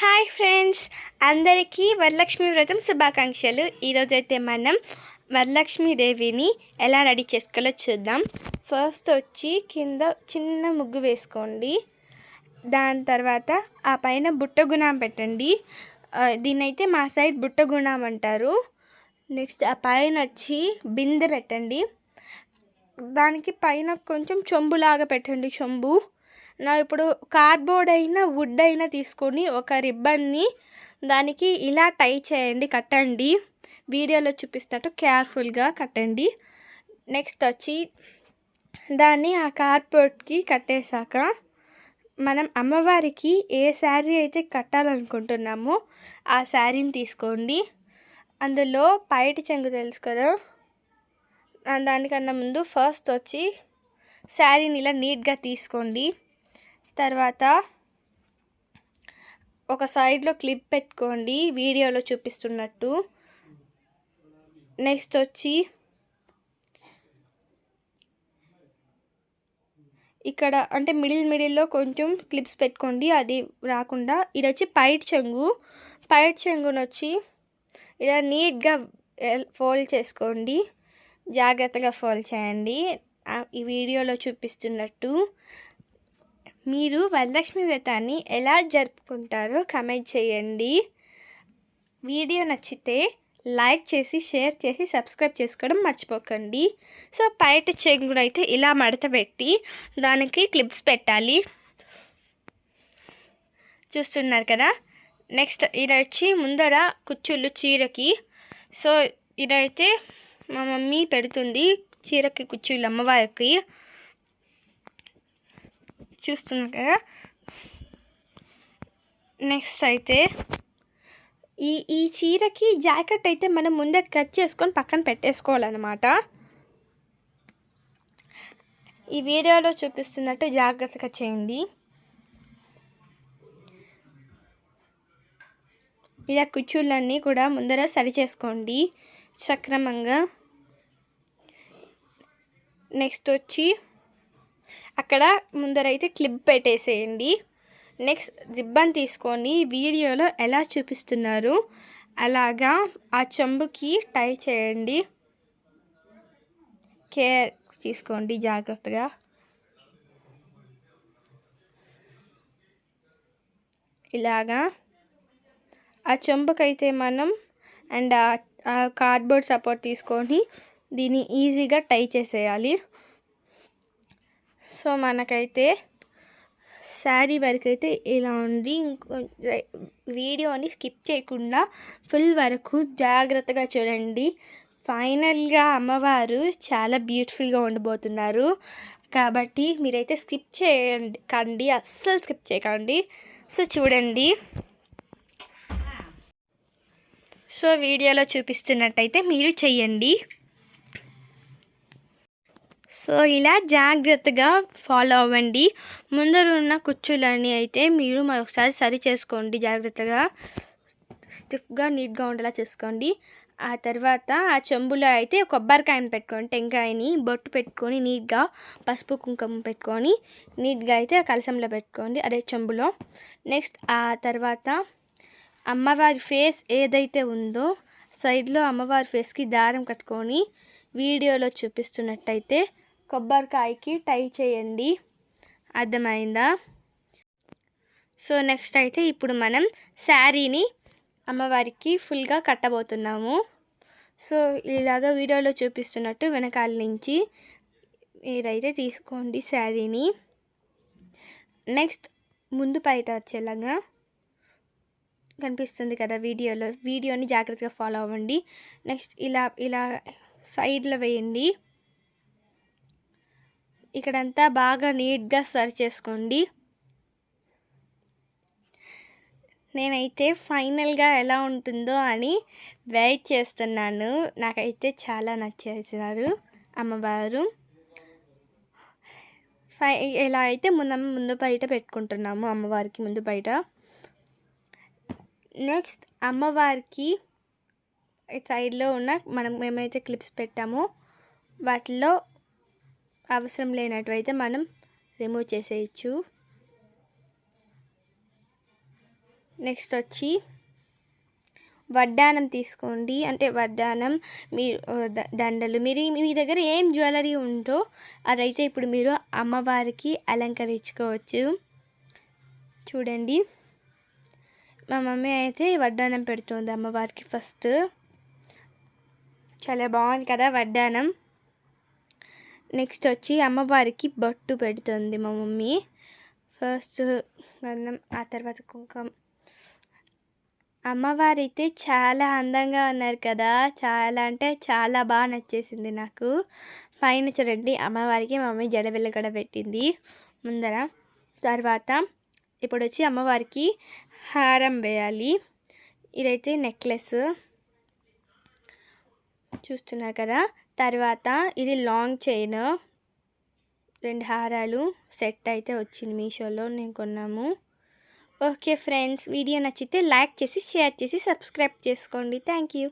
Hi friends అందరికీ వరలక్ష్మి వ్రతం శుభాకాంక్షలు. ఈరోజైతే మనం వరలక్ష్మీదేవిని ఎలా రెడీ చేసుకోవాలో చూద్దాం. ఫస్ట్ వచ్చి కింద చిన్న ముగ్గు వేసుకోండి. దాని తర్వాత ఆ పైన బుట్ట గుణం పెట్టండి. దీనైతే మా సైడ్ బుట్ట గుణం అంటారు. నెక్స్ట్ ఆ పైన వచ్చి బిందె పెట్టండి. దానికి పైన కొంచెం చెంబులాగా పెట్టండి చెంబు. నా ఇప్పుడు కార్డ్బోర్డ్ అయినా వుడ్ అయినా తీసుకొని ఒక రిబ్బన్ని దానికి ఇలా టై చేయండి కట్టండి. వీడియోలో చూపిస్తున్నట్టు కేర్ఫుల్గా కట్టండి. నెక్స్ట్ వచ్చి దాన్ని ఆ కార్డ్బోర్డ్కి కట్టేశాక మనం అమ్మవారికి ఏ శారీ అయితే కట్టాలనుకుంటున్నామో ఆ శారీని తీసుకోండి. అందులో పైటి చెంగు తెలుసు కదా? దానికన్నా ముందు ఫస్ట్ వచ్చి శారీని ఇలా నీట్గా తీసుకోండి. తర్వాత ఒక సైడ్లో క్లిప్ పెట్టుకోండి వీడియోలో చూపిస్తున్నట్టు. నెక్స్ట్ వచ్చి ఇక్కడ అంటే మిడిల్ మిడిల్లో కొంచెం క్లిప్స్ పెట్టుకోండి అది రాకుండా. ఇది వచ్చి పైట్ చెంగు. పైట్ చెంగును వచ్చి ఇలా నీట్గా ఫోల్డ్ చేసుకోండి. జాగ్రత్తగా ఫోల్డ్ చేయండి. ఈ వీడియోలో చూపిస్తున్నట్టు. మీరు వరలక్ష్మి వ్రతాన్ని ఎలా జరుపుకుంటారో కమెంట్ చేయండి. వీడియో నచ్చితే లైక్ చేసి షేర్ చేసి సబ్స్క్రైబ్ చేసుకోవడం మర్చిపోకండి. సో పైట బయట కూడా అయితే ఇలా మడత పెట్టి దానికి క్లిప్స్ పెట్టాలి. చూస్తున్నారు కదా? నెక్స్ట్ ఇది వచ్చి ముందర కుచ్చుళ్ళు చీరకి. సో ఇదైతే మా మమ్మీ పెడుతుంది చీరకి కుచ్చుళ్ళు అమ్మవారికి. చూస్తున్నారు కదా. నెక్స్ట్ అయితే ఈ ఈ చీరకి జాకెట్ అయితే మనం ముందే కట్ చేసుకొని పక్కన పెట్టేసుకోవాలన్నమాట. ఈ వీడియోలో చూపిస్తున్నట్టు జాగ్రత్తగా చేయండి. ఇలా కుచ్చుళ్ళన్నీ కూడా ముందర సరి చేసుకోండి సక్రమంగా. నెక్స్ట్ వచ్చి అక్కడ ముందరైతే క్లిప్ పెట్టేసేయండి. నెక్స్ట్ రిబ్బన్ తీసుకొని వీడియోలో ఎలా చూపిస్తున్నారు అలాగా ఆ చెంబుకి టై చేయండి. కేర్ తీసుకోండి జాగ్రత్తగా. ఇలాగా ఆ చెంబుకైతే మనం అండ్ ఆ కార్డ్బోర్డ్ సపోర్ట్ తీసుకొని దీన్ని ఈజీగా టై చేసేయాలి. సో మనకైతే శారీ వరకు అయితే ఇలా ఉంది. ఇంకో వీడియోని స్కిప్ చేయకుండా ఫుల్ వరకు జాగ్రత్తగా చూడండి. ఫైనల్గా అమ్మవారు చాలా బ్యూటిఫుల్గా ఉండబోతున్నారు. కాబట్టి మీరైతే స్కిప్ చేయండి కండి అస్సలు స్కిప్ చేయకండి. సో చూడండి. సో వీడియోలో చూపిస్తున్నట్టయితే మీరు చెయ్యండి. సో ఇలా జాగ్రత్తగా ఫాలో అవ్వండి. ముందర ఉన్న అయితే మీరు మరొకసారి సరి చేసుకోండి. జాగ్రత్తగా స్టిఫ్గా నీట్గా ఉండేలా చేసుకోండి. ఆ తర్వాత ఆ చెంబులో అయితే కొబ్బరికాయని పెట్టుకోండి. టెంకాయని బొట్టు పెట్టుకొని నీట్గా పసుపు కుంకుమ పెట్టుకొని నీట్గా అయితే ఆ కలసంలో పెట్టుకోండి. అదే చెంబులో. నెక్స్ట్ ఆ తర్వాత అమ్మవారి ఫేస్ ఏదైతే ఉందో సైడ్లో అమ్మవారి ఫేస్కి దారం కట్టుకొని వీడియోలో చూపిస్తున్నట్టయితే కొబ్బరికాయకి టై చేయండి. అర్థమైందా? సో నెక్స్ట్ అయితే ఇప్పుడు మనం శారీని అమ్మవారికి ఫుల్గా కట్టబోతున్నాము. సో ఇలాగా వీడియోలో చూపిస్తున్నట్టు వెనకాల నుంచి మీరైతే తీసుకోండి శారీని. నెక్స్ట్ ముందు బయట వచ్చేలాగా కనిపిస్తుంది కదా వీడియోలో. వీడియోని జాగ్రత్తగా ఫాలో అవ్వండి. నెక్స్ట్ ఇలా ఇలా సైడ్లో వేయండి. ఇక్కడంతా బాగా నీట్గా సర్వ్ చేసుకోండి. నేనైతే ఫైనల్గా ఎలా ఉంటుందో అని వెయిట్ చేస్తున్నాను. నాకైతే చాలా నచ్చేసినారు అమ్మవారు. ఫై ఎలా అయితే ముందు ముందు బయట పెట్టుకుంటున్నాము అమ్మవారికి ముందు బయట. నెక్స్ట్ అమ్మవారికి సైడ్లో ఉన్న మనం ఏమైతే క్లిప్స్ పెట్టామో వాటిలో అవసరం లేనట్వయితే మనం రిమూవ్ చేసేయచ్చు. నెక్స్ట్ వచ్చి వడ్డానం తీసుకోండి. అంటే వడ్డానం మీ ద- దండలు. మీరు మీ దగ్గర ఏం జ్యువెలరీ ఉందో అదైతే ఇప్పుడు మీరు అమ్మవారికి అలంకరించుకోవచ్చు. చూడండి. మా మమ్మీ అయితే వడ్డానం పెడుతుంది అమ్మవారికి ఫస్ట్. చాలా బాగుంది కదా వడ్డానం నెక్స్ట్ వచ్చి అమ్మవారికి బొట్టు పెడుతుంది మా మమ్మీ. ఫస్ట్ గంధం ఆ తర్వాత కుంకుమ. అమ్మవారు అయితే చాలా అందంగా ఉన్నారు కదా. చాలా అంటే చాలా బాగా నచ్చేసింది నాకు. పైన చూడండి అమ్మవారికి మా మమ్మీ జడబిల్ల కూడా పెట్టింది. ముందర తర్వాత ఇప్పుడు వచ్చి అమ్మవారికి హారం వేయాలి. ఇదైతే నెక్లెస్. చూస్తున్నారు కదా తర్వాత ఇది లాంగ్ చైన్ రెండు హారాలు సెట్ అయితే వచ్చింది మీషోలో నేను కొన్నాము. ఓకే ఫ్రెండ్స్ వీడియో నచ్చితే లైక్ చేసి షేర్ చేసి సబ్స్క్రైబ్ చేసుకోండి. Thank you